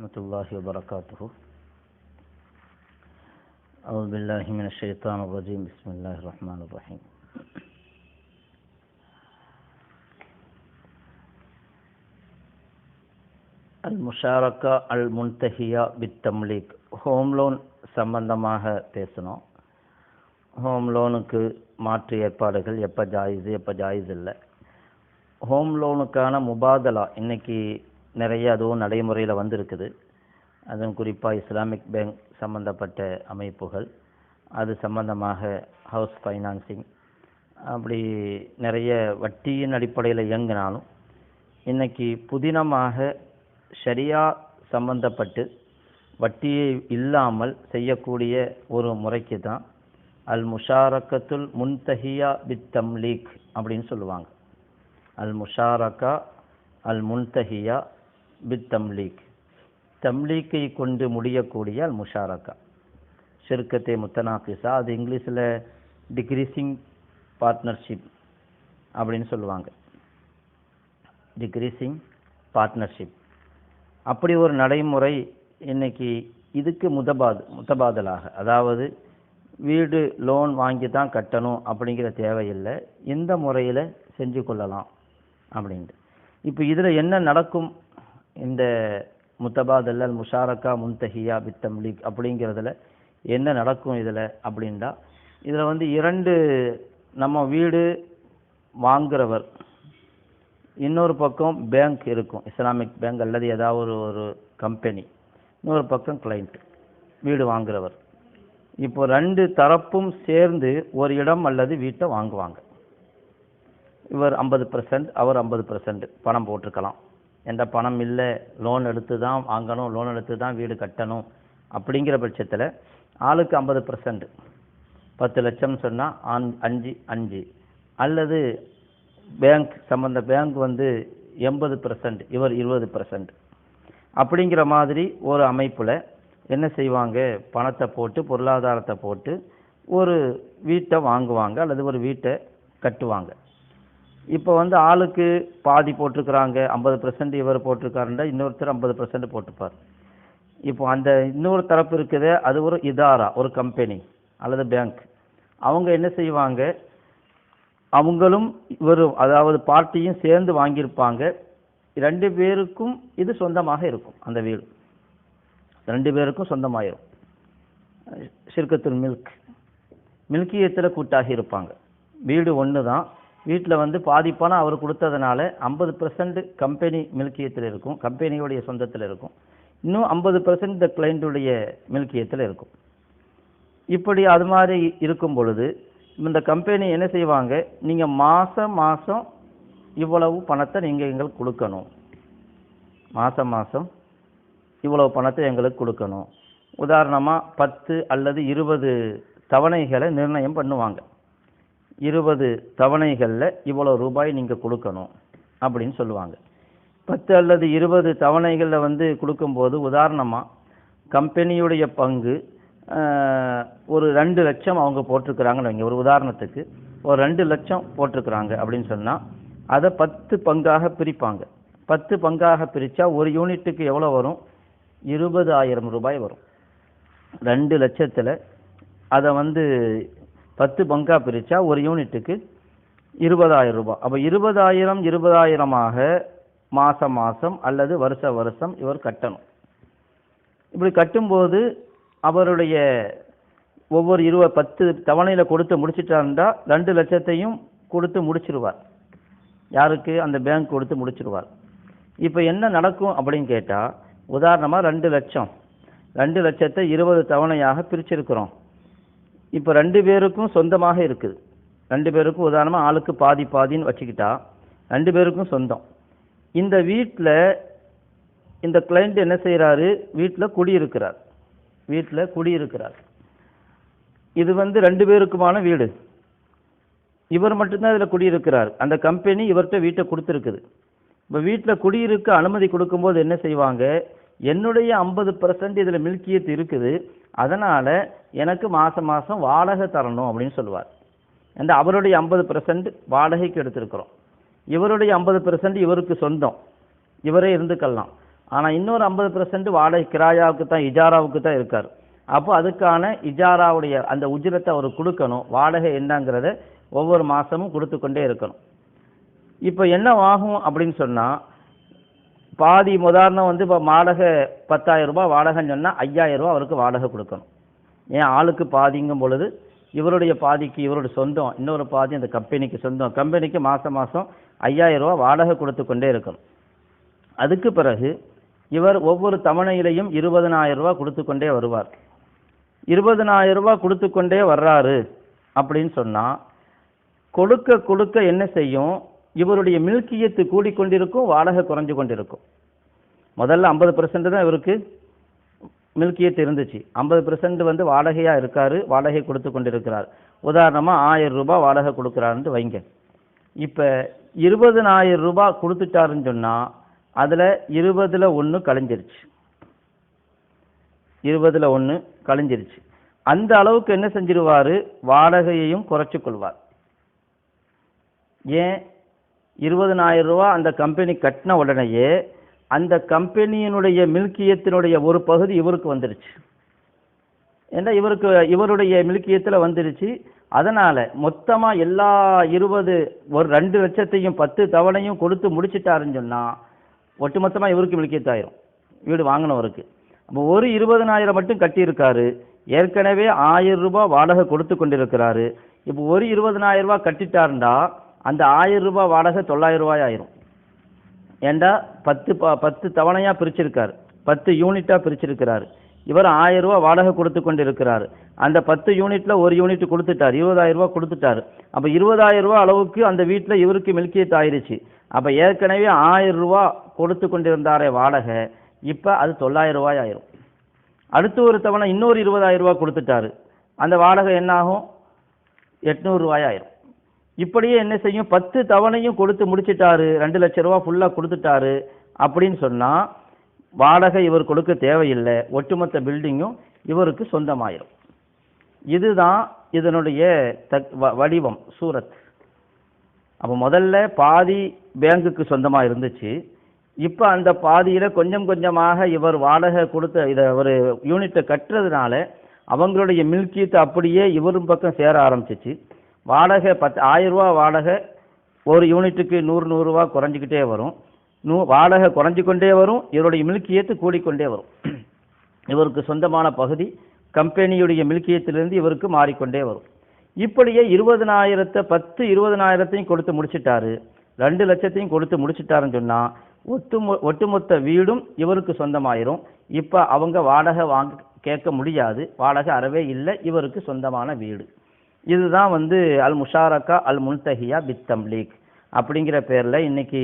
ورحمة الله وبركاته أعوذ بالله من الشيطان الرجيم بسم الله الرحمن الرحيم المشاركة المنتهية بالتمليك home loan சம்பந்தமாக பேசணும் home லோனுக்கு மாற்று ஏற்பாடுகள் எப்போ ஜாயிஸ் எப்போ ஜாயிஸ் இல்லை ஹோம் லோனுக்கான முபாதலா இன்னைக்கு நிறைய அதுவும் நடைமுறையில் வந்திருக்குது. அதுவும் குறிப்பாக இஸ்லாமிக் பேங்க் சம்பந்தப்பட்ட அமைப்புகள் அது சம்பந்தமாக ஹவுஸ் ஃபைனான்சிங் அப்படி நிறைய வட்டியின் அடிப்படையில் இயங்கினாலும் இன்றைக்கி புதினமாக ஷரியா சம்பந்தப்பட்டு வட்டியை இல்லாமல் செய்யக்கூடிய ஒரு முறைக்கு தான் அல் முஷாரக்கத்துல் முன்தஹியா பித் தம்லீக் அப்படின்னு சொல்லுவாங்க. அல் முஷாரக்கா அல் முன்தஹியா பித் தம்லீக் தம்லீக்கை கொண்டு முடியக்கூடிய அல் முஷாரக்கா. ஷிர்கத்தே முத்தனாஃபிஸா. அது இங்கிலீஷில் டிக்ரீசிங் பார்ட்னர்ஷிப் அப்படின்னு சொல்லுவாங்க. டிக்ரீசிங் பார்ட்னர்ஷிப் அப்படி ஒரு நடைமுறை இன்னைக்கு இதுக்கு முதபாது முத்தபாதலாக அதாவது வீடு லோன் வாங்கி தான் கட்டணும் அப்படிங்கிற தேவையில்லை. இந்த முறையில் செஞ்சு கொள்ளலாம் அப்படின்ட்டு. இப்போ இதில் என்ன நடக்கும்? இந்த முத்தபாதல் அல் முஷாரக்கா முன்தஹியா பித்தம்லீக் அப்படிங்கிறதுல என்ன நடக்கும் இதில் அப்படின்டா இதில் வந்து இரண்டு நம்ம வீடு வாங்குறவர். இன்னொரு பக்கம் பேங்க் இருக்கும். இஸ்லாமிக் பேங்க் அல்லது ஏதாவது ஒரு ஒரு கம்பெனி இன்னொரு பக்கம் கிளைண்ட் வீடு வாங்குறவர். இப்போ ரெண்டு தரப்பும் சேர்ந்து ஒரு இடம் அல்லது வீட்டை வாங்குவாங்க. இவர் ஐம்பது பர்சன்ட் அவர் ஐம்பது பர்சன்ட் பணம் போட்டிருக்கலாம். எந்த பணம் இல்லை லோன் எடுத்து தான் வாங்கணும் லோன் எடுத்து தான் வீடு கட்டணும் அப்படிங்கிற பட்சத்தில் ஆளுக்கு ஐம்பது பர்சன்ட் பத்து லட்சம் சொன்னால் அஞ்சு அஞ்சு. அல்லது பேங்க் சம்மந்த பேங்க் வந்து எண்பது பர்சன்ட் இவர் இருபது பர்சன்ட் அப்படிங்கிற மாதிரி ஒரு அமைப்பில் என்ன செய்வாங்க? பணத்தை போட்டு பொருளாதாரத்தை போட்டு ஒரு வீட்டை வாங்குவாங்க அல்லது ஒரு வீட்டை கட்டுவாங்க. இப்போ வந்து ஆளுக்கு பாதி போட்டிருக்கிறாங்க ஐம்பது பர்சன்ட் இவர் போட்டிருக்காருண்டா இன்னொருத்தர் ஐம்பது பர்சன்ட் போட்டுப்பார் இப்போ அந்த இன்னொரு தரப்பு இருக்குது அது ஒரு இதாரா ஒரு கம்பெனி அல்லது பேங்க் அவங்க என்ன செய்வாங்க? அவங்களும் இவரும் அதாவது பார்ட்டியும் சேர்ந்து வாங்கியிருப்பாங்க. ரெண்டு பேருக்கும் இது சொந்தமாக இருக்கும் அந்த வீடு. ரெண்டு பேருக்கும் சொந்தமாயிரும். ஷிர்கத்துல் மில்க் மில்கியத்தில் கூட்டாகி இருப்பாங்க. வீடு ஒன்று தான் வீட்டில் வந்து பாதி பணம் அவர் கொடுத்ததுனால ஐம்பது பர்சன்ட் கம்பெனி மில்கியத்தில் இருக்கும். கம்பெனியுடைய சொந்தத்தில் இருக்கும். இன்னும் ஐம்பது பர்சன்ட் இந்த கிளைண்ட்டுடைய மில்கியத்தில் இருக்கும். இப்படி அது மாதிரி இருக்கும் பொழுது இந்த கம்பெனி என்ன செய்வாங்க? நீங்கள் மாதம் மாதம் இவ்வளவு பணத்தை நீங்கள் எங்களுக்கு கொடுக்கணும். மாதம் மாதம் இவ்வளவு பணத்தை எங்களுக்கு கொடுக்கணும். உதாரணமாக பத்து அல்லது இருபது தவணைகளை நிர்ணயம் பண்ணுவாங்க. இருபது தவணைகளில் இவ்வளோ ரூபாய் நீங்கள் கொடுக்கணும் அப்படின்னு சொல்லுவாங்க. பத்து அல்லது இருபது தவணைகளில் வந்து கொடுக்கும்போது உதாரணமாக கம்பெனியுடைய பங்கு ஒரு ரெண்டு லட்சம் அவங்க போட்டிருக்கிறாங்கன்னு வைங்க ஒரு உதாரணத்துக்கு. ஒரு ரெண்டு லட்சம் போட்டிருக்கிறாங்க அப்படின்னு சொன்னால் அதை பத்து பங்காக பிரிப்பாங்க. பத்து பங்காக பிரித்தா ஒரு யூனிட்டுக்கு எவ்வளோ வரும்? இருபது ஆயிரம் ரூபாய் வரும். ரெண்டு லட்சத்தில் அதை வந்து பத்து பங்காக பிரித்தா ஒரு யூனிட்டுக்கு இருபதாயிரம் ரூபாய். அப்போ இருபதாயிரம் இருபதாயிரமாக மாதம் மாதம் அல்லது வருஷ வருஷம் இவர் கட்டணும். இப்படி கட்டும்போது அவருடைய ஒவ்வொரு இருபது பத்து தவணையில் கொடுத்து முடிச்சிட்டாருந்தா ரெண்டு லட்சத்தையும் கொடுத்து முடிச்சிருவார். யாருக்கு? அந்த பேங்க் கொடுத்து முடிச்சிருவார். இப்போ என்ன நடக்கும் அப்படின்னு கேட்டால் உதாரணமாக ரெண்டு லட்சம். ரெண்டு லட்சத்தை இருபது தவணையாக பிரிச்சிருக்கிறோம். இப்போ ரெண்டு பேருக்கும் சொந்தமாக இருக்குது. ரெண்டு பேருக்கும் உதாரணமாக ஆளுக்கு பாதி பாதின்னு வச்சுக்கிட்டா ரெண்டு பேருக்கும் சொந்தம். இந்த வீட்டில் இந்த கிளைண்ட் என்ன செய்கிறாரு வீட்டில் குடியிருக்கிறார் வீட்டில் குடியிருக்கிறார் இது வந்து ரெண்டு பேருக்குமான வீடு. இவர் மட்டும்தான் இதில் குடியிருக்கிறார் அந்த கம்பெனி இவர்கிட்ட வீட்டை கொடுத்துருக்குது. இப்போ வீட்டில் குடியிருக்க அனுமதி கொடுக்கும்போது என்ன செய்வாங்க? என்னுடைய ஐம்பது பர்சன்ட் இதில் மில்கியத் இருக்குது. அதனால் எனக்கு மாதம் மாதம் வாடகை தரணும் அப்படின்னு சொல்லுவார். அந்த அவருடைய ஐம்பது பெர்சன்ட் வாடகைக்கு எடுத்திருக்கிறோம். இவருடைய ஐம்பது பெர்சன்ட் இவருக்கு சொந்தம். இவரே இருந்துக்கலாம். ஆனால் இன்னொரு ஐம்பது பெர்சன்ட் வாடகை கிராயாவுக்கு தான் இஜாராவுக்கு தான் இருக்கார். அப்போ அதுக்கான இஜாராவுடைய அந்த உஜிரத்தை அவர் கொடுக்கணும். வாடகை என்னங்கிறத ஒவ்வொரு மாதமும் கொடுத்து கொண்டே இருக்கணும். இப்போ என்ன ஆகும் அப்படின்னு சொன்னால் பாதி உதாரணம் வந்து இப்போ வாடகை பத்தாயிரம் ரூபாய் வாடகைன்னு சொன்னால் ஐயாயிரம் ரூபா அவருக்கு வாடகை கொடுக்கணும். ஏன் ஆளுக்கு பாதிங்கும் பொழுது இவருடைய பாதிக்கு இவருடைய சொந்தம் இன்னொரு பாதி அந்த கம்பெனிக்கு சொந்தம். கம்பெனிக்கு மாதம் மாதம் ஐயாயிரம் ரூபா வாடகை கொடுத்து கொண்டே இருக்கணும் அதுக்கு பிறகு இவர் ஒவ்வொரு தவணையிலையும் இருபதனாயிரம் ரூபா கொடுத்து கொண்டே வருவார். இருபதனாயிரம் ரூபா கொடுத்து கொண்டே வர்றாரு அப்படின்னு சொன்னால் கொடுக்க கொடுக்க என்ன செய்யும்? இவருடைய மில்கியத்து கூடிக்கொண்டிருக்கும் வாடகை குறைஞ்சு கொண்டிருக்கும். முதல்ல ஐம்பது பர்சன்ட் தான் இவருக்கு. மில்கியத் இருந்துச்சு. ஐம்பது பெர்சன்ட் வந்து வாடகையாக இருக்காரு வாடகை கொடுத்து கொண்டிருக்கிறார். உதாரணமாக ஆயிரம் ரூபாய் வாடகை கொடுக்குறாருன்ட்டு வைங்க. இப்போ இருபதனாயிரம் ரூபாய் கொடுத்துட்டாருன்னு சொன்னால் அதில் இருபதில் ஒன்று கழிஞ்சிருச்சு. இருபதில் ஒன்று கழிஞ்சிருச்சு. அந்த அளவுக்கு என்ன செஞ்சிருவார்? வாடகையையும் குறைச்சி கொள்வார். ஏன்? இருபதனாயிரம் ரூபா அந்த கம்பெனி கட்டின உடனேயே அந்த கம்பெனியினுடைய மில்கியத்தினுடைய ஒரு பகுதி இவருக்கு வந்துருச்சு. ஏன்னா இவருக்கு இவருடைய மில்கியத்தில் வந்துருச்சு. அதனால் மொத்தமாக எல்லா இருபது ஒரு ரெண்டு லட்சத்தையும் பத்து தவணையும் கொடுத்து முடிச்சிட்டாருன்னு சொன்னால் ஒட்டுமொத்தமாக இவருக்கு மில்கியத்தாயிரும். வீடு வாங்கினவருக்கு. அப்போ ஒரு இருபதனாயிரம் மட்டும் கட்டியிருக்காரு. ஏற்கனவே ஆயிரம் ரூபாய் வாடகை கொடுத்து கொண்டிருக்கிறாரு. இப்போ ஒரு இருபதனாயிரம் ரூபாய் கட்டிட்டாருண்டா அந்த ஆயிரம் ரூபாய் வாடகை தொள்ளாயிரம் ரூபாய் ஆயிரும். ஏண்டா பத்து ப பத்து தவணையாக பிரிச்சிருக்கார். பத்து யூனிட்டாக பிரிச்சிருக்கிறார். இவர் ஆயிரம் ரூபா வாடகை கொடுத்து கொண்டு இருக்கிறார் அந்த பத்து யூனிட்ல ஒரு யூனிட் கொடுத்துட்டார். இருபதாயிரம் ரூபா கொடுத்துட்டாரு. அப்போ இருபதாயிரம் ரூபா அளவுக்கு அந்த வீட்டில் இவருக்கு மில்கியத் ஆயிருச்சு. அப்போ ஏற்கனவே ஆயிரம் ரூபா கொடுத்து கொண்டிருந்தாரே வாடகை. இப்போ அது தொள்ளாயிரம் ரூபாய் ஆயிரும். அடுத்து ஒரு தவணை இன்னொரு இருபதாயிரம் ரூபா கொடுத்துட்டாரு. அந்த வாடகை என்ன ஆகும் எட்நூறு ரூபாய் ஆயிரும். இப்படியே என்ன செய்யும்? பத்து தவணையும் கொடுத்து முடிச்சிட்டாரு. ரெண்டு லட்ச ரூபா ஃபுல்லாக கொடுத்துட்டாரு அப்படின்னு சொன்னால் வாடகை இவர் கொடுக்க தேவையில்லை. ஒட்டுமொத்த பில்டிங்கும் இவருக்கு சொந்தமாயிரும். இதுதான் இதனுடைய தக் வ- வடிவம் சூரத். அப்போ முதல்ல பாதி பேங்குக்கு சொந்தமாக இருந்துச்சு. இப்போ அந்த பாதியில் கொஞ்சம் கொஞ்சமாக இவர் வாடகை கொடுத்த இதை ஒரு யூனிட்டை கட்டுறதுனால அவங்களுடைய மில்கியத்தை அப்படியே இவரும் பக்கம் சேர ஆரம்பிச்சிச்சு. வாடகை பத்து ஆயிரரூவா வாடகை ஒரு யூனிட்டுக்கு நூறு நூறுரூவா குறைஞ்சிக்கிட்டே வரும். நூ வாடகை குறைஞ்சு கொண்டே வரும். இவருடைய மில்கியத்து கூடிக்கொண்டே வரும். இவருக்கு சொந்தமான பகுதி கம்பெனியுடைய மில்கியத்திலிருந்து இவருக்கு மாறிக்கொண்டே வரும். இப்படியே இருபதனாயிரத்தை பத்து இருபதனாயிரத்தையும் கொடுத்து முடிச்சிட்டாரு. ரெண்டு லட்சத்தையும் கொடுத்து முடிச்சிட்டாருன்னு சொன்னால் ஒட்டு ஒட்டுமொத்த வீடும் இவருக்கு சொந்தமாயிரும். இப்போ அவங்க வாடகை வாங்க கேட்க முடியாது. வாடகை அறவே இல்லை. இவருக்கு சொந்தமான வீடு. இதுதான் வந்து அல் முஷாரக்கா அல் முன்தஹியா பித் தம்லீக் அப்படிங்கிற பேரில் இன்னைக்கு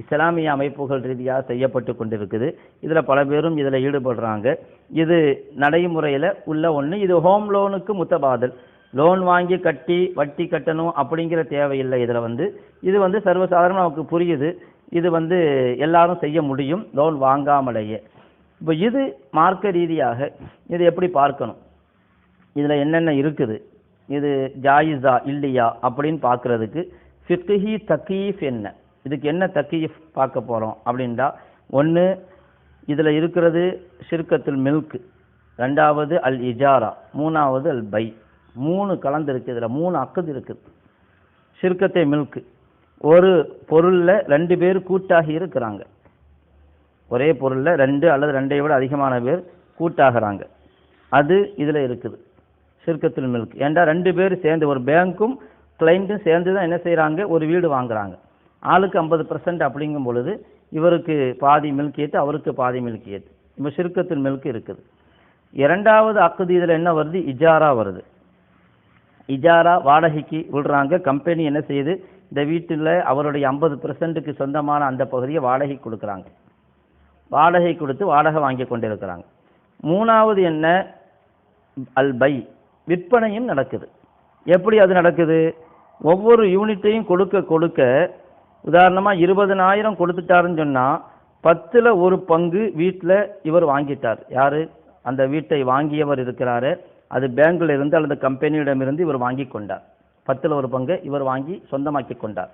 இஸ்லாமிய அமைப்புகள் ரீதியாக செய்யப்பட்டு கொண்டிருக்குது. இதில் பல பேரும் இதில் ஈடுபடுறாங்க. இது நடைமுறையில் உள்ள ஒன்று இது ஹோம் லோனுக்கு முத்தபாதல். லோன் வாங்கி கட்டி வட்டி கட்டணும் அப்படிங்கிற தேவையில்லை இதில் வந்து. இது வந்து சர்வசாதாரண நமக்கு புரியுது. இது வந்து எல்லாரும் செய்ய முடியும். லோன் வாங்காமலேயே. இப்போ இது மார்க்க ரீதியாக இது எப்படி பார்க்கணும்? இதில் என்னென்ன இருக்குது? இது ஜாயிஸா இல்லையா அப்படின்னு பார்க்குறதுக்கு ஃபிக்ஹி தக்கீஃப் என்ன? இதுக்கு என்ன தக்கீஃப் பார்க்க போகிறோம் அப்படின்டா ஒன்று இதில் இருக்கிறது ஷிர்கத்துல் மில்க் ரெண்டாவது அல் இஜாரா மூணாவது அல் பை. மூணு கலந்துருக்கு இதில் மூணு அக்குது இருக்குது ஷிர்கத்தை மில்க். ஒரு பொருளில் ரெண்டு பேர் கூட்டாகி இருக்கிறாங்க. ஒரே பொருளில் ரெண்டு அல்லது ரெண்டை விட அதிகமான பேர் கூட்டாகிறாங்க. அது இதில் இருக்குது. சிறுக்கத்தில் மில்க் ஏன்டா ரெண்டு பேர் சேர்ந்து ஒரு பேங்க்கும் கிளைண்ட்டும் சேர்ந்து தான் என்ன செய்கிறாங்க ஒரு வீடு வாங்குறாங்க. ஆளுக்கு ஐம்பது பர்சன்ட் அப்படிங்கும் பொழுது இவருக்கு பாதி மில்கியத்து அவருக்கு பாதி மில்கியத்து இப்போ ஷிர்கத்துல் மில்க் இருக்குது. இரண்டாவது அக்குது இதில் என்ன வருது? இஜாரா வருது. இஜாரா வாடகைக்கு விடுறாங்க. கம்பெனி என்ன செய்யுது இந்த வீட்டில் அவருடைய ஐம்பது பெர்சன்ட்டுக்கு சொந்தமான அந்த பகுதியை வாடகை கொடுக்குறாங்க. வாடகை கொடுத்து வாடகை வாங்கி கொண்டிருக்கிறாங்க. மூணாவது என்ன? அல் பை. விற்பனையும் நடக்குது. எப்படி அது நடக்குது? ஒவ்வொரு யூனிட்டையும் கொடுக்க கொடுக்க உதாரணமாக இருபதனாயிரம் கொடுத்துட்டாருன்னு சொன்னால் பத்தில் ஒரு பங்கு வீட்டில் இவர் வாங்கிட்டார். யார்? அந்த வீட்டை வாங்கியவர் இருக்கிறாரு. அது பேங்கில் இருந்து அல்லது கம்பெனியிடமிருந்து இவர் வாங்கி கொண்டார். பத்தில் ஒரு பங்கு இவர் வாங்கி சொந்தமாக்கி கொண்டார்.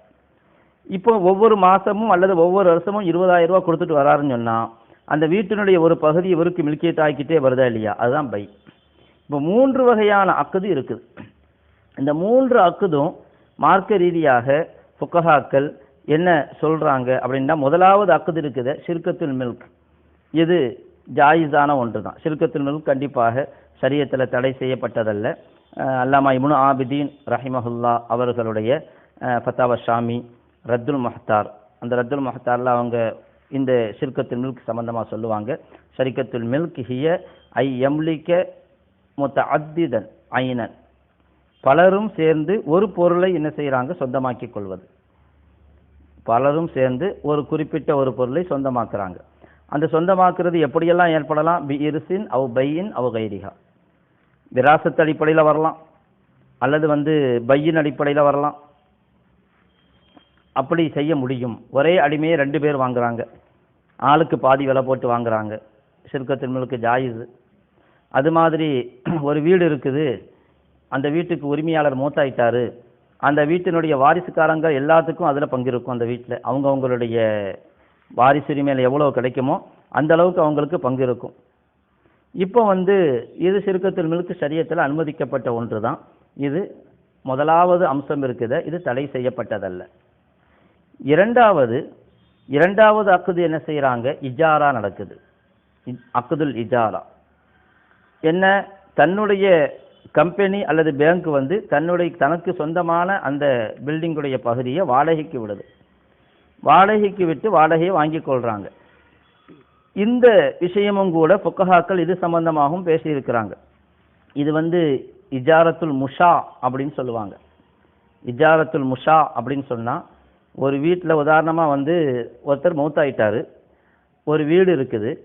இப்போ ஒவ்வொரு மாதமும் அல்லது ஒவ்வொரு வருஷமும் இருபதாயிரம் ரூபா கொடுத்துட்டு வராருன்னு சொன்னால் அந்த வீட்டினுடைய ஒரு பகுதி இவருக்கு மில்கியத் ஆக்கிட்டே வருதா இல்லையா? அதுதான் பை. இப்போ மூன்று வகையான அக்குது இருக்குது. இந்த மூன்று அக்குதும் மார்க்க ரீதியாக ஃபுக்கஹாக்கள் என்ன சொல்கிறாங்க அப்படின்னா முதலாவது அக்குது இருக்குது ஷிர்கத்துல் மில்க். இது ஜாயிஸான ஒன்று தான் ஷிர்கத்துல் மில்க் கண்டிப்பாக சரியத்தில் தடை செய்யப்பட்டதல்ல. அல்லாமா இமுனு ஆபிதீன் ரஹிமஹுல்லா அவர்களுடைய ஃபத்தாவ ஷாமி ரத்துல் மஹ்தார் அந்த ரத்துல் மஹ்தாரில் அவங்க இந்த ஷிர்கத்துல் மில்க் சம்பந்தமாக சொல்லுவாங்க. ஷரிக்கத்துல் மில்க் ஹிய ஐ எம்லிக்க முத்தஅத்திதன் ஐனன். பலரும் சேர்ந்து ஒரு பொருளை என்ன செய்கிறாங்க சொந்தமாக்கிக் கொள்வது. பலரும் சேர்ந்து ஒரு குறிப்பிட்ட ஒரு பொருளை சொந்தமாக்குறாங்க. அந்த சொந்தமாக்குறது எப்படியெல்லாம் ஏற்படலாம்? பி இருசின் அவ் பையின் அவ் கைரிகா. விராசத்து அடிப்படையில் வரலாம். அல்லது வந்து பையின் அடிப்படையில் வரலாம். அப்படி செய்ய முடியும். ஒரே அடிமையை ரெண்டு பேர் வாங்குறாங்க. ஆளுக்கு பாதி விலை போட்டு வாங்குறாங்க. சிறுக்கத்தின் முழுக்க ஜாயிஸ் அது மாதிரி ஒரு வீடு இருக்குது. அந்த வீட்டுக்கு உரிமையாளர் மூத்தாயிட்டாரு. அந்த வீட்டினுடைய வாரிசுக்காரங்க எல்லாத்துக்கும் அதில் பங்கு இருக்கும் அந்த வீட்டில் அவங்க அவங்களுடைய வாரிசு உரிமையில் எவ்வளோ கிடைக்குமோ அந்த அளவுக்கு அவங்களுக்கு பங்கு இருக்கும் இப்போ வந்து இது சிறுக்கத்தில் மிழுக்கு சரியத்தில் அனுமதிக்கப்பட்ட ஒன்று தான் இது முதலாவது அம்சம் இருக்குது. இது தடை செய்யப்பட்டதல்ல. இரண்டாவது இரண்டாவது அக்குது என்ன செய்கிறாங்க இஜாரா நடக்குது. இ- அக்குதுல் இஜாரா. என்ன? தன்னுடைய கம்பெனி அல்லது பேங்க் வந்து தன்னுடைய தனக்கு சொந்தமான அந்த பில்டிங்குடைய பகுதியை வாடகைக்கு விடுது. வாடகைக்கு விட்டு வாடகையை வாங்கி கொள்கிறாங்க இந்த விஷயமும் கூட ஃபுக்கஹாக்கள் இது சம்பந்தமாகவும் பேசியிருக்கிறாங்க. இது வந்து இஜாரத்துல் முஷா அப்படின்னு சொல்லுவாங்க. இஜாரத்துல் முஷா அப்படின்னு சொன்னால் ஒரு வீட்டில் உதாரணமாக வந்து ஒருத்தர் மௌத்தாயிட்டார். ஒரு வீடு இருக்குது.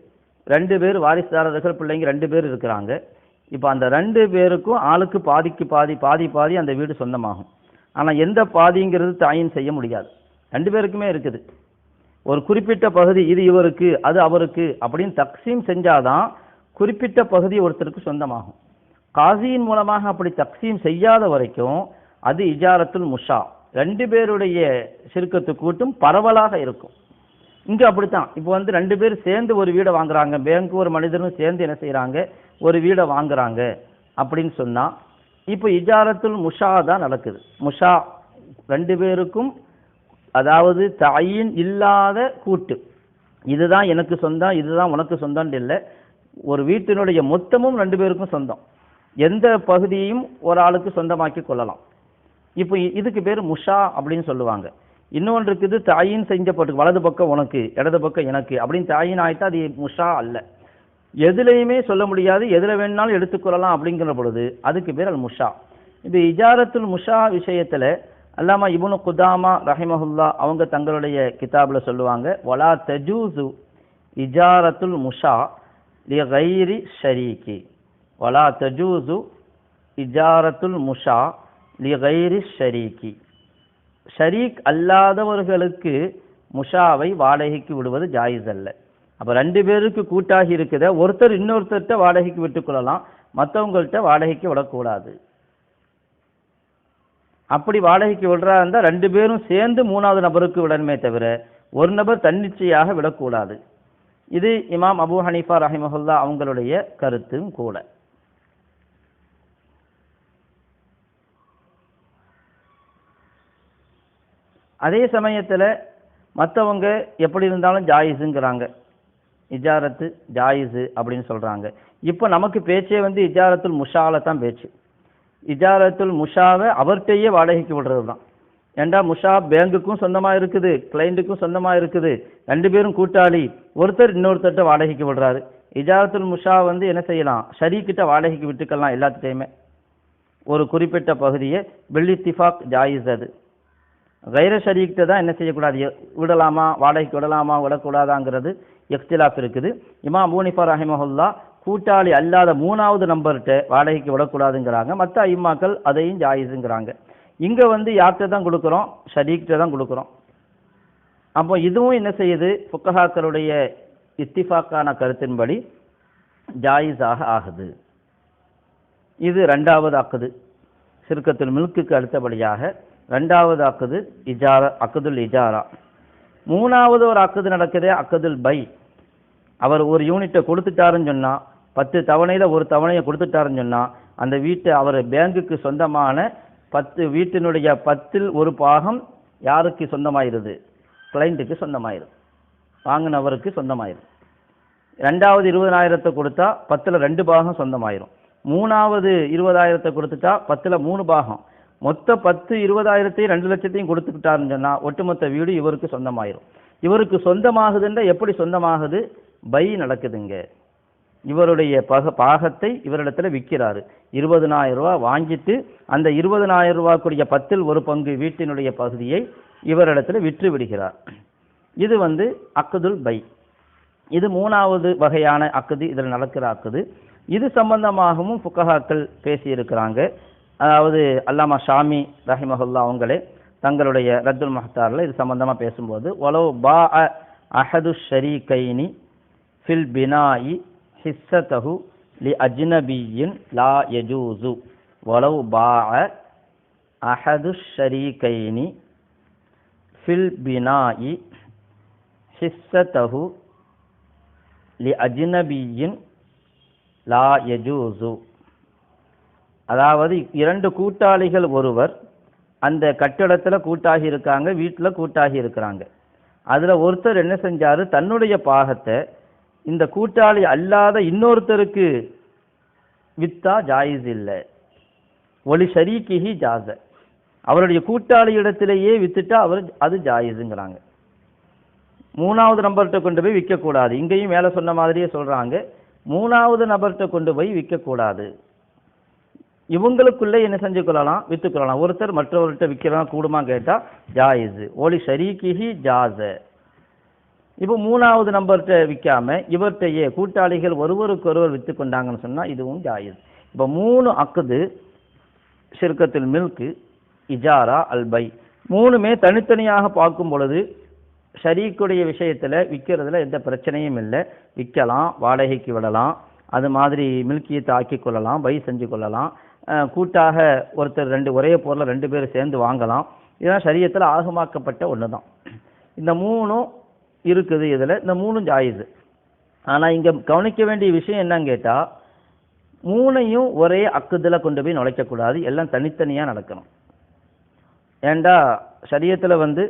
ரெண்டு பேர் வாரிசுதாரர்கள் பிள்ளைங்க ரெண்டு பேர் இருக்கிறாங்க. இப்போ அந்த ரெண்டு பேருக்கும் ஆளுக்கு பாதிக்கு பாதி பாதி பாதி அந்த வீடு சொந்தமாகும். ஆனால் எந்த பாதிங்கிறது தாயின் செய்ய முடியாது. ரெண்டு பேருக்குமே இருக்குது. ஒரு குறிப்பிட்ட பகுதி இது இவருக்கு அது அவருக்கு அப்படின்னு தக்சீம் செஞ்சாதான் குறிப்பிட்ட பகுதி ஒருத்தருக்கு சொந்தமாகும். காசியின் மூலமாக அப்படி தக்சீம் செய்யாத வரைக்கும் அது இஜாரத்துல் முஷா. ரெண்டு பேருடைய சிறுக்கத்து கூட்டும் பரவலாக இருக்கும். இங்கே அப்படித்தான். இப்போ வந்து ரெண்டு பேர் சேர்ந்து ஒரு வீடை வாங்குறாங்க. பேங்க்கு ஒரு மனிதரும் சேர்ந்து என்ன செய்கிறாங்க ஒரு வீடை வாங்குறாங்க அப்படின்னு சொன்னால் இப்போ இஜாரத்துல் முஷா தான் நடக்குது. முஷா ரெண்டு பேருக்கும் அதாவது தாயின் இல்லாத கூட்டு. இதுதான் எனக்கு சொந்தம் இதுதான் உனக்கு சொந்தம் இல்லை. ஒரு வீட்டினுடைய மொத்தமும் ரெண்டு பேருக்கும் சொந்தம். எந்த பகுதியையும் ஒரு ஆளுக்கு சொந்தமாக்கி கொள்ளலாம். இப்போ இதுக்கு பேர் முஷா அப்படின்னு சொல்லுவாங்க. இன்னொன்று இருக்குது தாயின் செஞ்சப்பட்டு வலது பக்கம் உனக்கு இடது பக்கம் எனக்கு. அப்படின்னு தாயின் ஆயிட்டா அது முஷா அல்ல. எதுலையுமே சொல்ல முடியாது எதில் வேணாலும் எடுத்துக்கொள்ளலாம் அப்படிங்கிற பொழுது அதுக்கு பேர் அல் முஷா. இப்போ இஜாரத்துல் முஷா விஷயத்தில் அல்லாமா இபுனு குதாமா ரஹிமஹுல்லா அவங்க தங்களுடைய கிதாபில் சொல்லுவாங்க வலா தஜூசு இஜாரத்துல் முஷா லி கைரி ஷரீக்கி வலா தஜூசு இஜாரத்துல் முஷா லி கைரி ஷரீக்கி ஷரீக் அல்லாதவர்களுக்கு முஷாவை வாடகைக்கு விடுவது ஜாயிஸ் அல்ல. அப்போ ரெண்டு பேருக்கு கூட்டாகி இருக்குத. ஒருத்தர் இன்னொருத்தர்கிட்ட வாடகைக்கு விட்டுக்கொள்ளலாம் மற்றவங்கள்ட்ட வாடகைக்கு விடக்கூடாது. அப்படி வாடகைக்கு விடுறா இருந்தால் ரெண்டு பேரும் சேர்ந்து மூணாவது நபருக்கு விடணுமே தவிர ஒரு நபர் தன்னிச்சையாக விடக்கூடாது. இது இமாம் அபு ஹனீஃபா ரஹிமஹுல்லா அவங்களுடைய கருத்தும் கூட. அதே சமயத்தில் மற்றவங்க எப்படி இருந்தாலும் ஜாயிஸுங்கிறாங்க. இஜாரத்து ஜாயிஸு அப்படின்னு சொல்கிறாங்க இப்போ நமக்கு பேச்சே வந்து இஜாரத்துல் முஷாவில் தான் பேச்சு. இஜாரத்துல் முஷாவை அவர்கிட்டயே வாடகைக்கு விடுறது தான் ஏண்டா முஷா பேங்குக்கும் சொந்தமாக இருக்குது கிளைண்ட்டுக்கும் சொந்தமாக இருக்குது ரெண்டு பேரும் கூட்டாளி ஒருத்தர் இன்னொருத்தர்கிட்ட வாடகைக்கு விடுறாரு. இஜாரத்துல் முஷா வந்து என்ன செய்யலாம்? ஷரீக்கிட்ட வாடகைக்கு விட்டுக்கலாம் எல்லாத்துட்டையுமே ஒரு குறிப்பிட்ட பகுதியை பில்லித்திஃபாக் ஜாயிஸ் அது. கைர ஷரீக்கிட்ட தான் என்ன செய்யக்கூடாது? விடலாமா? வாடகைக்கு விடலாமா? விடக்கூடாதாங்கிறது எக்ஸ்டிலாப் இருக்குது. இமா மூனிஃபா ரஹிமஹுல்லா கூட்டாளி அல்லாத மூணாவது நம்பர்கிட்ட வாடகைக்கு விடக்கூடாதுங்கிறாங்க. மற்ற ஐம்மாக்கள் அதையும் ஜாயிஸுங்கிறாங்க. இங்கே வந்து யார்கிட்ட தான் கொடுக்குறோம்? ஷரீக்கிட்ட தான் கொடுக்குறோம். அப்போ இதுவும் என்ன செய்யுது? ஃபுக்கஹாக்களுடைய இத்திஃபாக்கான கருத்தின்படி ஜாயிஸாக ஆகுது. இது ரெண்டாவது ஆக்குது. சிறுக்கத்தில் மில்க்குக்கு அடுத்தபடியாக ரெண்டாவது அக்குது இஜாரா அக்குதுல் இஜாரா. மூணாவது ஒரு அக்குது நடக்குது அக்குதுல் பை. அவர் ஒரு யூனிட்டை கொடுத்துட்டாருன்னு சொன்னால் பத்து தவணையில் ஒரு தவணையை கொடுத்துட்டாருன்னு சொன்னால் அந்த வீட்டை அவர் பேங்குக்கு சொந்தமான பத்து வீட்டினுடைய பத்தில் ஒரு பாகம் யாருக்கு சொந்தமாயிருது? கிளைண்ட்டுக்கு சொந்தமாயிருது. வாங்கினவருக்கு சொந்தமாயிரும் ரெண்டாவது இருபதாயிரத்தை கொடுத்தா பத்தில் ரெண்டு பாகம் சொந்தமாயிரும். மூணாவது இருபதாயிரத்தை கொடுத்துட்டா பத்தில் மூணு பாகம். மொத்த பத்து இருபதாயிரத்தையும் ரெண்டு லட்சத்தையும் கொடுத்துக்கிட்டாருன்னு சொன்னால் ஒட்டுமொத்த வீடு இவருக்கு சொந்தமாயிரும். இவருக்கு சொந்தமாகுதுன்ற எப்படி சொந்தமாகுது? பை நடக்குதுங்க. இவருடைய பக பாகத்தை இவரிடத்துல விற்கிறாரு. இருபதனாயிரம் ரூபா வாங்கிட்டு அந்த இருபதனாயிரம் ரூபாக்குரிய பத்தில் ஒரு பங்கு வீட்டினுடைய பகுதியை இவரிடத்துல விற்று விடுகிறார். இது வந்து அக்குதுல் பை. இது மூணாவது வகையான அக்குது இதில் நடக்கிற அக்குது. இது சம்பந்தமாகவும் புக்ககாக்கள் பேசியிருக்கிறாங்க. அதாவது அல்லாமா ஷாமி ரஹிமஹுல்லா அவங்களே தங்களுடைய ரத்துல் மஹ்தாரில் இது சம்பந்தமாக பேசும்போது ஒலோ பா அஹது ஷரீகைனி ஃபில் பினாயி ஹிஸ்ஸதஹு லி அஜ்னபியின் லா யஜூசு ஒலவு பா அஹது ஷரீகைனி ஃபில் பினாயி ஹிஸ்ஸதஹு லி அஜ்னபியின் லா யஜூசு அதாவது இரண்டு கூட்டாளிகள் ஒருவர் அந்த கட்டிடத்தில் கூட்டாகி இருக்காங்க வீட்டில் கூட்டாகி இருக்கிறாங்க. அதில் ஒருத்தர் என்ன செஞ்சாரு? தன்னுடைய பாகத்தை இந்த கூட்டாளி அல்லாத இன்னொருத்தருக்கு வித்தா ஜாயிஸ் இல்லை. ஒளி ஷரீக்கிஹி ஜாச அவருடைய கூட்டாளி இடத்திலேயே வித்துட்டா அவர் அது ஜாயிஸுங்கிறாங்க. மூணாவது நபர்கிட்ட கொண்டு போய் விற்கக்கூடாது இங்கேயும் மேலே சொன்ன மாதிரியே சொல்கிறாங்க மூணாவது நபர்கிட்ட கொண்டு போய் விற்கக்கூடாது இவங்களுக்குள்ளே என்ன செஞ்சு கொள்ளலாம்? வித்துக்கொள்ளலாம் ஒருத்தர் மற்றவர்கிட்ட விற்கிறதா கூடுமா கேட்டால் ஜாயிஸ். ஓலி ஷரீக்கிஹி ஜாஸ. இப்போ மூணாவது நம்பர்கிட்ட விற்காம இவர்கிட்டயே கூட்டாளிகள் ஒருவருக்கொருவர் வித்து கொண்டாங்கன்னு சொன்னால் இதுவும் ஜாயிஸ். இப்போ மூணு அக்குது ஷிர்கத்தில் மில்கு இஜாரா அல்பை. மூணுமே தனித்தனியாக பார்க்கும் பொழுது ஷரீக்குடைய விஷயத்துல விற்கிறதுல எந்த பிரச்சனையும் இல்லை. விற்கலாம் வாடகைக்கு விடலாம். அது மாதிரி மில்கியத்தை ஆக்கி கொள்ளலாம் பை செஞ்சு கொள்ளலாம். கூட்டாக ஒருத்தர் ரெண்டு ஒரே பொருளை ரெண்டு பேரும் சேர்ந்து வாங்கலாம். இதெல்லாம் சரியத்தில் ஆகமாக்கப்பட்ட ஒன்று தான் இந்த மூணும் இருக்குது இதில். இந்த மூணும் ஜாயுது ஆனால் இங்கே கவனிக்க வேண்டிய விஷயம் என்னன்னு கேட்டால் மூணையும் ஒரே அக்குதில் கொண்டு போய் நுழைக்கக்கூடாது. எல்லாம் தனித்தனியாக நடக்கணும். ஏண்டா சரியத்தில் வந்து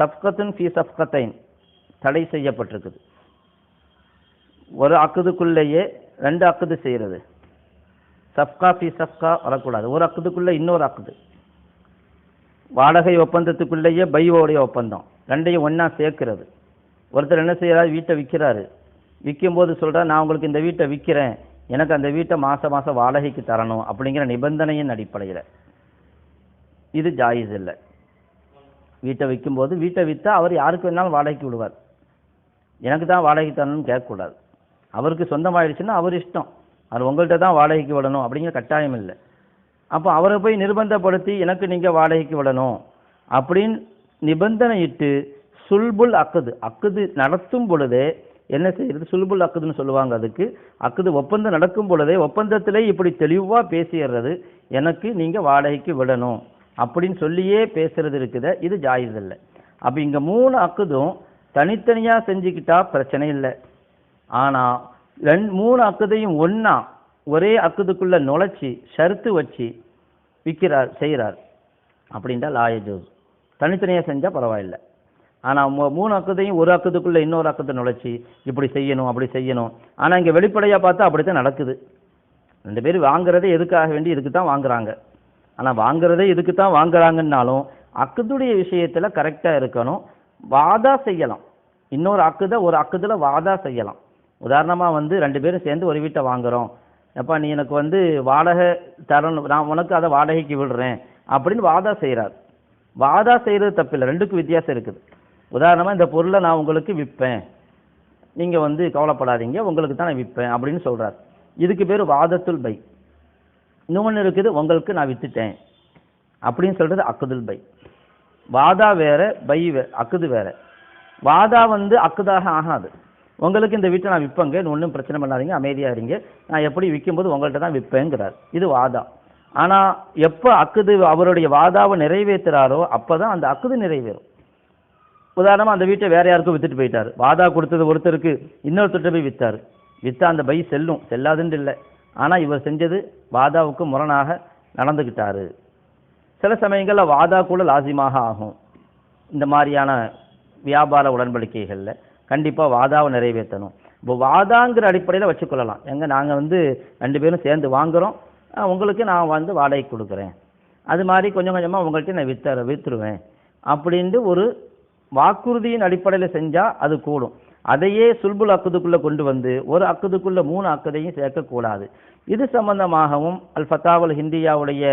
சஃப்கத்துன் ஃபி சஃப்கத்தைன் தடை செய்யப்பட்டிருக்குது. ஒரு அக்குதுக்குள்ளேயே ரெண்டு அக்குது செய்கிறது சஃப்கா ஃபி சஃப்கா வரக்கூடாது. ஒரு அக்குதுக்குள்ளே இன்னொரு அக்குது. வாடகை ஒப்பந்தத்துக்குள்ளேயே பைவோடைய ஒப்பந்தம். ரெண்டையும் ஒன்றா சேர்க்கிறது. ஒருத்தர் என்ன செய்கிறார் வீட்டை விற்கிறாரு விற்கும்போது சொல்கிறார் நான் உங்களுக்கு இந்த வீட்டை விற்கிறேன் எனக்கு அந்த வீட்டை மாதம் மாதம் வாடகைக்கு தரணும். அப்படிங்கிற நிபந்தனையின் அடிப்படையில். இது ஜாயிஸ் இல்லை. வீட்டை விற்கும்போது வீட்டை விற்றா அவர் யாருக்கு வேணாலும் வாடகைக்கு விடுவார். எனக்கு தான் வாடகைக்கு தரணும்னு கேட்கக்கூடாது. அவருக்கு சொந்தமாயிடுச்சுன்னா அவர் இஷ்டம். அவர் உங்கள்கிட்ட தான் வாடகைக்கு விடணும் அப்படிங்கிற கட்டாயம் இல்லை. அப்போ அவரை போய் நிர்பந்தப்படுத்தி எனக்கு நீங்கள் வாடகைக்கு விடணும் அப்படின்னு நிபந்தனையிட்டு சுல்புல் அக்குது அக்குது நடத்தும் பொழுதே என்ன செய்கிறது சுல்புல் அக்குதுன்னு சொல்லுவாங்க அதுக்கு. அக்குது ஒப்பந்தம் நடக்கும் பொழுதே ஒப்பந்தத்திலே இப்படி தெளிவாக பேசிடுறது எனக்கு நீங்கள் வாடகைக்கு விடணும் அப்படின்னு சொல்லியே பேசுறது இருக்குத. இது ஜாயிஸ் இல்லை. அப்போ இங்கே மூணு அக்குதும் தனித்தனியாக செஞ்சுக்கிட்டா பிரச்சனை இல்லை. ஆனால் ரெண்டு மூணு அக்குதையும் ஒன்றா ஒரே அக்குதுக்குள்ளே நுழைச்சி ஷர்த்து வச்சு விற்கிறார் செய்கிறார். அப்படின்ட்டா லாயஜூஸ் தனித்தனியாக செஞ்சால் பரவாயில்லை. ஆனால் மூணு அக்குதையும் ஒரு அக்கத்துக்குள்ளே இன்னொரு அக்கத்தை நுழைச்சி இப்படி செய்யணும் அப்படி செய்யணும். ஆனால் இங்கே வெளிப்படையாக பார்த்தா அப்படித்தான் நடக்குது. ரெண்டு பேர் வாங்குறதே எதுக்காக வேண்டி இதுக்கு தான் வாங்குறாங்க. ஆனால் வாங்குறதே இதுக்கு தான் வாங்குறாங்கன்னாலும் அக்குதுடைய விஷயத்தில் கரெக்டாக இருக்கணும். வாதா செய்யலாம். இன்னொரு அக்குதை ஒரு அக்குதில் வாதா செய்யலாம். உதாரணமாக வந்து ரெண்டு பேரும் சேர்ந்து ஒரு வீட்டை வாங்குறோம். அப்போ நீ எனக்கு வந்து வாடகை தரணும். நான் உனக்கு அதை வாடகைக்கு விடுறேன். அப்படின்னு வாதா செய்கிறார் வாதா செய்கிறது தப்பில்லை. ரெண்டுக்கும் வித்தியாசம் இருக்குது. உதாரணமாக இந்த பொருளை நான் உங்களுக்கு விற்பேன். நீங்கள் வந்து கவலைப்படாதீங்க. உங்களுக்கு தான் நான் விற்பேன் அப்படின்னு சொல்கிறார் இதுக்கு பேர் வாதத்துல் பை. இன்னொன்று இருக்குது. உங்களுக்கு நான் வித்துட்டேன். அப்படின்னு சொல்கிறது அக்குதுல் பை. வாதா வேற பை வே அக்குது வேற. வாதா வந்து அக்குதாக ஆகாது. உங்களுக்கு இந்த வீட்டை நான் விற்பேங்க ஒன்றும் பிரச்சனை பண்ணாதீங்க அமைதியாக இருங்க. நான் எப்படி விற்கும்போது உங்கள்கிட்ட தான் விற்பேங்கிறார். இது வாதா. ஆனால் எப்போ அக்குது அவருடைய வாதாவை நிறைவேற்றுறாரோ அப்போ தான் அந்த அக்குது நிறைவேறும். உதாரணமாக அந்த வீட்டை வேற யாருக்கும் வித்துட்டு போயிட்டார். வாதா கொடுத்தது ஒருத்தருக்கு இன்னொருத்தர்கிட்ட போய் விற்றார் விற்றா அந்த பை செல்லும் செல்லாதுன்னு இல்லை. ஆனால் இவர் செஞ்சது வாதாவுக்கு முரணாக நடந்துக்கிட்டாரு சில சமயங்களில் வாதா கூட லாசிமாக ஆகும். இந்த மாதிரியான வியாபார உடன்படிக்கைகளில். கண்டிப்பாக வாதாவை நிறைவேற்றணும். இப்போ வாதாங்கிற அடிப்படையில் வச்சுக்கொள்ளலாம். எங்கே நாங்கள் வந்து ரெண்டு பேரும் சேர்ந்து வாங்குகிறோம் உங்களுக்கு நான் வந்து வாடகை கொடுக்குறேன். அது மாதிரி கொஞ்சம் கொஞ்சமாக உங்கள்கிட்ட நான் வித்த விற்றுருவேன் அப்படின்ட்டு ஒரு வாக்குறுதியின் அடிப்படையில் செஞ்சால் அது கூடும். அதையே சுல்புல் அக்குதுக்குள்ளே கொண்டு வந்து ஒரு அக்குதுக்குள்ளே மூணு அக்குதையும் சேர்க்கக்கூடாது. இது சம்பந்தமாகவும் அல் ஃபத்தாவல் ஹிந்தியாவுடைய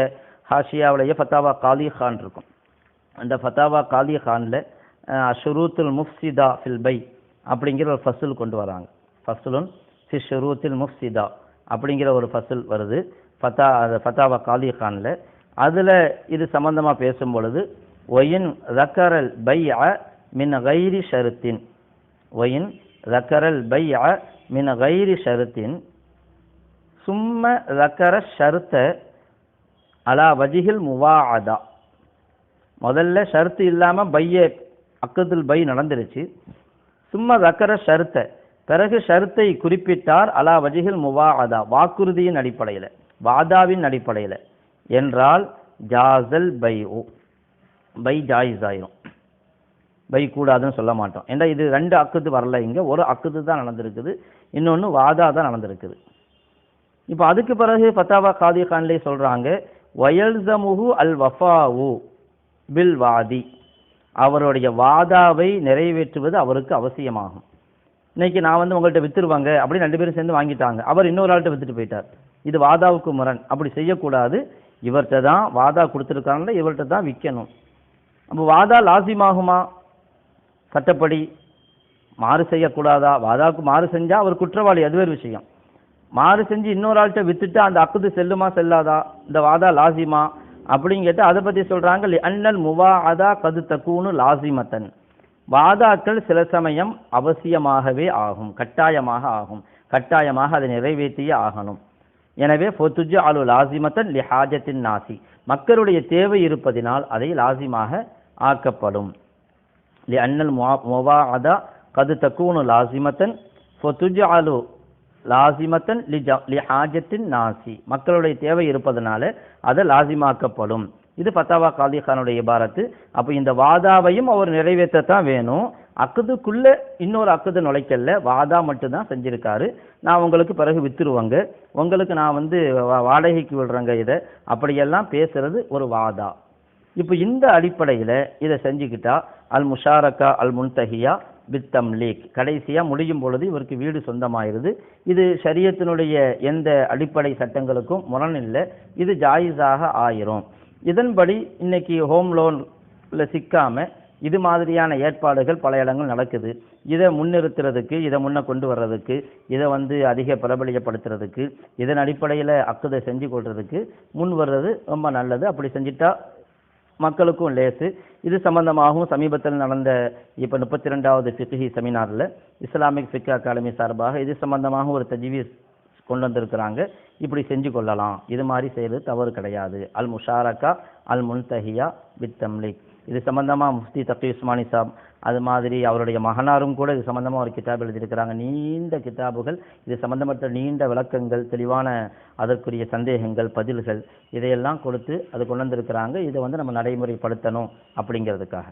ஹாஷியாவுடைய ஃபத்தாவா காலி கான் இருக்கும். அந்த ஃபத்தாவா காலி கானில் அஷுரூத்துல் முஃப்சிதா ஃபில் பை அப்படிங்கிற ஒரு ஃபஸ்ல் கொண்டு வராங்க. ஃபஸ்லுன் ஃபி ஷுரூத்தில் முஃப்சிதா அப்படிங்கிற ஒரு ஃபஸ்ல் வருது. ஃபத்தா அது ஃபத்தாவா காலி கானில் அதில் இது சம்பந்தமாக பேசும் பொழுது ஒயின் ரக்கரல் பை மின் கைரி ஷருத்தின். ஒயின் ரக்கரல் பை மின் கைரி ஷருத்தின். சும்ம ரக்கர ஷருத்த அலா வஜிஹில் முவாஅதா. முதல்ல ஷருத்து இல்லாமல் பைய அக்கத்தில் பை நடந்துருச்சு. சும்மா ரக்கர ஷருத்த. பிறகு ஷருத்தை குறிப்பிட்டார் அலா வஜிஹில் முவாஅதா வாக்குறுதியின் அடிப்படையில் வாதாவின் அடிப்படையில். என்றால் ஜாசல் பை ஓ பை ஜாயிஸ் ஆயிரும் பை கூடாதுன்னு சொல்ல மாட்டோம். ஏன்னா இது ரெண்டு அக்குது வரல இங்கே. ஒரு அக்குது தான் நடந்திருக்குது. இன்னொன்று வாதா தான் நடந்திருக்குது. இப்போ அதுக்கு பிறகு ஃபத்தாவா காதி கான்லே சொல்கிறாங்க வயல்சமுஹு அல் வஃபாவு பில் வாதி. அவருடைய வாதாவை நிறைவேற்றுவது அவருக்கு அவசியமாகும். இன்னைக்கு நான் வந்து உங்கள்கிட்ட வித்துருவாங்க அப்படின்னு ரெண்டு பேரும் சேர்ந்து வாங்கிட்டாங்க. அவர் இன்னொரு ஆள்கிட்ட வித்துட்டு போயிட்டார். இது வாதாவுக்கு முரண். அப்படி செய்யக்கூடாது. இவர்கிட்ட தான் வாதா கொடுத்துருக்காங்கள இவர்கிட்ட தான் விற்கணும் அப்போ வாதா லாசியமாகுமா? சட்டப்படி மாறு செய்யக்கூடாதா? வாதாவுக்கு மாறு செஞ்சால் அவர் குற்றவாளி அது விஷயம். மாறு செஞ்சு இன்னொரு ஆள்கிட்ட வித்துட்டு அந்த அக்குது செல்லுமா செல்லாதா? இந்த வாதா லாசிமா அப்படின்னு கேட்டு அதை பற்றி சொல்கிறாங்க அண்ணல் முவா அதா கது தக்கூனு லாசிமத்தன். வாதாக்கள் சில சமயம் அவசியமாகவே ஆகும் கட்டாயமாக ஆகும் கட்டாயமாக அதை நிறைவேற்றியே ஆகணும். எனவே பொத்துஜு அலு லாசிமத்தன் லிஹாஜத்தின் நாசி. மக்களுடைய தேவை இருப்பதினால் அதை லாசிமாக ஆக்கப்படும். லி அண்ணல் முவா அதா கது தக்கூனு லாசிமத்தன் பொத்துஜு அலு லாசிமத்தன் லி ஜ லி ஹாஜத்தின் நாசி. மக்களுடைய தேவை இருப்பதனால அதை லாசிமாக்கப்படும். இது பத்தாவா காலிகானுடைய இபாரத்து. அப்போ இந்த வாதாவையும் அவர் நிறைவேற்றத்தான் வேணும். அக்குதுக்குள்ள இன்னொரு அக்குது நுழைக்கல வாதா மட்டும்தான் செஞ்சிருக்காரு. நான் உங்களுக்கு பிறகு வித்துருவாங்க. உங்களுக்கு நான் வந்து வா- வாடகைக்கு விடுறேங்க இதை. அப்படியெல்லாம் பேசுறது ஒரு வாதா. இப்போ இந்த அடிப்படையில் இதை செஞ்சுக்கிட்டா அல் முஷாரக்கா அல் முன்தஹியா பித்தம் லீக் கடைசியாக முடியும் பொழுது இவருக்கு வீடு சொந்தமாயிருது. இது சரியத்தினுடைய எந்த அடிப்படை சட்டங்களுக்கும் முரண் இல்லை. இது ஜாயிஸாக ஆயிரும். இதன்படி இன்னைக்கு ஹோம் லோனில் சிக்காமல் இது மாதிரியான ஏற்பாடுகள் பல இடங்கள் நடக்குது. இதை முன்னிறுத்துறதுக்கு இதை முன்ன கொண்டு வர்றதுக்கு இதை வந்து அதிக பிரபலியப்படுத்துறதுக்கு இதன் அடிப்படையில் அக்குதை செஞ்சு கொள்றதுக்கு முன் வர்றது ரொம்ப நல்லது. அப்படி செஞ்சிட்டா மக்களுக்கும் லேசு. இது சம்பந்தமாகவும் சமீபத்தில் நடந்த இப்போ முப்பத்தி ரெண்டாவது ஃபிக்ஹி செமினாரில் இஸ்லாமிக் ஃபிக் அகாடமி சார்பாக இது சம்பந்தமாக ஒரு தஜ்வீஸ் கொண்டு வந்திருக்கிறாங்க. இப்படி செஞ்சு கொள்ளலாம். இது மாதிரி செய்கிறது தவறு கிடையாது. அல் முஷாரக்கா அல் முன்தஹியா வித் தம்லிக் இது சம்பந்தமாக முஃப்தி தக்கி உஸ்மானி சாப் அது மாதிரி அவருடைய மகனாரும் கூட இது சம்பந்தமாக ஒரு கிதாப் எழுதியிருக்கிறாங்க. நீண்ட கிதாபுகள். இது சம்பந்தப்பட்ட நீண்ட விளக்கங்கள் தெளிவான அதற்குரிய சந்தேகங்கள் பதில்கள் இதையெல்லாம் கொடுத்து அது கொண்டு வந்திருக்கிறாங்க. இதை வந்து நம்ம நடைமுறைப்படுத்தணும் அப்படிங்கிறதுக்காக.